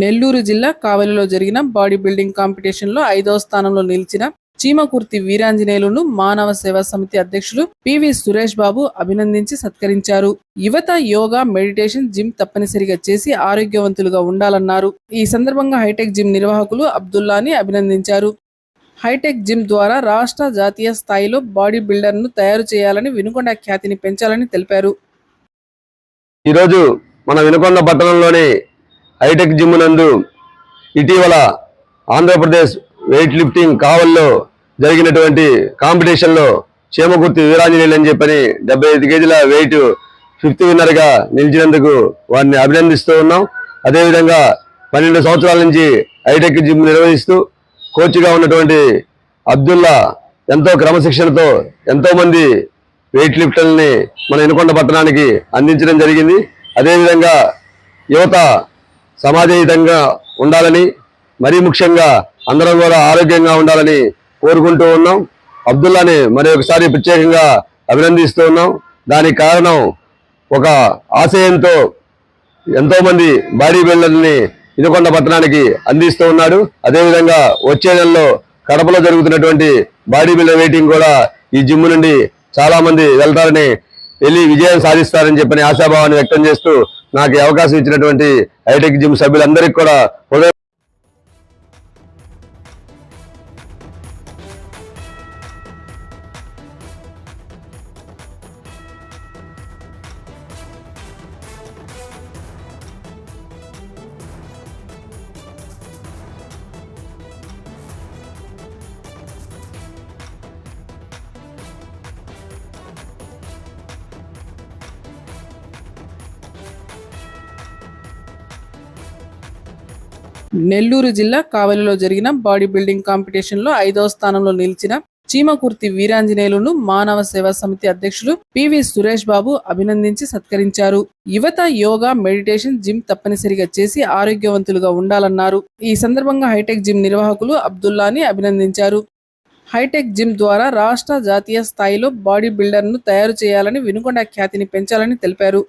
నెల్లూరు జిల్లా కావలిలో జరిగిన బాడీ బిల్డింగ్ కాంపిటీషన్లో ఐదవ స్థానంలో నిలిచిన చీమకుర్తి వీరాంజనేయులను మానవ సేవా సమితి అధ్యక్షులు పివి సురేష్ బాబు అభినందించి సత్కరించారు. యువత యోగా మెడిటేషన్ జిమ్ తప్పనిసరిగా చేసి ఆరోగ్యవంతులుగా ఉండాలన్నారు. ఈ సందర్భంగా హైటెక్ జిమ్ నిర్వాహకులు అబ్దుల్లాని అభినందించారు. హైటెక్ జిమ్ ద్వారా రాష్ట్ర జాతీయ స్థాయిలో బాడీ బిల్డర్ను తయారు చేయాలని వినుకొండ ఖ్యాతిని పెంచాలని తెలిపారు. ఈరోజు మన వినుకొండ పట్టణంలోని హైటెక్ జిమ్ నందు ఇటీవల ఆంధ్రప్రదేశ్ వెయిట్ లిఫ్టింగ్ కావల్లో జరిగినటువంటి కాంపిటీషన్లో చేమకుర్తి వీరాంజనేయులు అని చెప్పని డెబ్బై ఐదు కేజీల వెయిట్ ఫిఫ్త్ విన్నర్గా నిలిచినందుకు వారిని అభినందిస్తూ ఉన్నాం. అదేవిధంగా పన్నెండు సంవత్సరాల నుంచి హైటెక్ జిమ్ నిర్వహిస్తూ కోచ్గా ఉన్నటువంటి అబ్దుల్లా ఎంతో క్రమశిక్షణతో ఎంతోమంది వెయిట్ లిఫ్టర్లని మన ఎనుకొండ పట్టణానికి అందించడం జరిగింది. అదేవిధంగా యువత సమాజయుతంగా ఉండాలని మరీ ముఖ్యంగా అందరం కూడా ఆరోగ్యంగా ఉండాలని కోరుకుంటూ ఉన్నాం. అబ్దుల్లాని మరి ఒకసారి ప్రత్యేకంగా అభినందిస్తూ ఉన్నాం. దానికి కారణం ఒక ఆశయంతో ఎంతోమంది బాడీ బిల్డర్ని ఇనుకొండ పట్టణానికి అందిస్తూ ఉన్నాడు. అదేవిధంగా వచ్చే నెలలో కడపలో జరుగుతున్నటువంటి బాడీ బిల్డర్ వెయిటింగ్ కూడా ఈ జిమ్ నుండి చాలామంది వెళ్తారని వెళ్ళి విజయం సాధిస్తారని చెప్పని ఆశాభావాన్ని వ్యక్తం చేస్తూ నాకు అవకాశం ఇచ్చినటువంటి హైటెక్ జిమ్ సభ్యులందరికీ కూడా నెల్లూరు జిల్లా కావలిలో జరిగిన బాడీ బిల్డింగ్ కాంపిటీషన్లో ఐదవ స్థానంలో నిలిచిన చీమకుర్తి వీరాంజనేయులను మానవ సేవా సమితి అధ్యక్షులు పివి సురేష్ బాబు అభినందించి సత్కరించారు. యువత యోగా మెడిటేషన్ జిమ్ తప్పనిసరిగా చేసి ఆరోగ్యవంతులుగా ఉండాలన్నారు. ఈ సందర్భంగా హైటెక్ జిమ్ నిర్వాహకులు అబ్దుల్లాని అభినందించారు. హైటెక్ జిమ్ ద్వారా రాష్ట్ర జాతీయ స్థాయిలో బాడీ బిల్డర్ను తయారు చేయాలని వినుకొండ ఖ్యాతిని పెంచాలని తెలిపారు.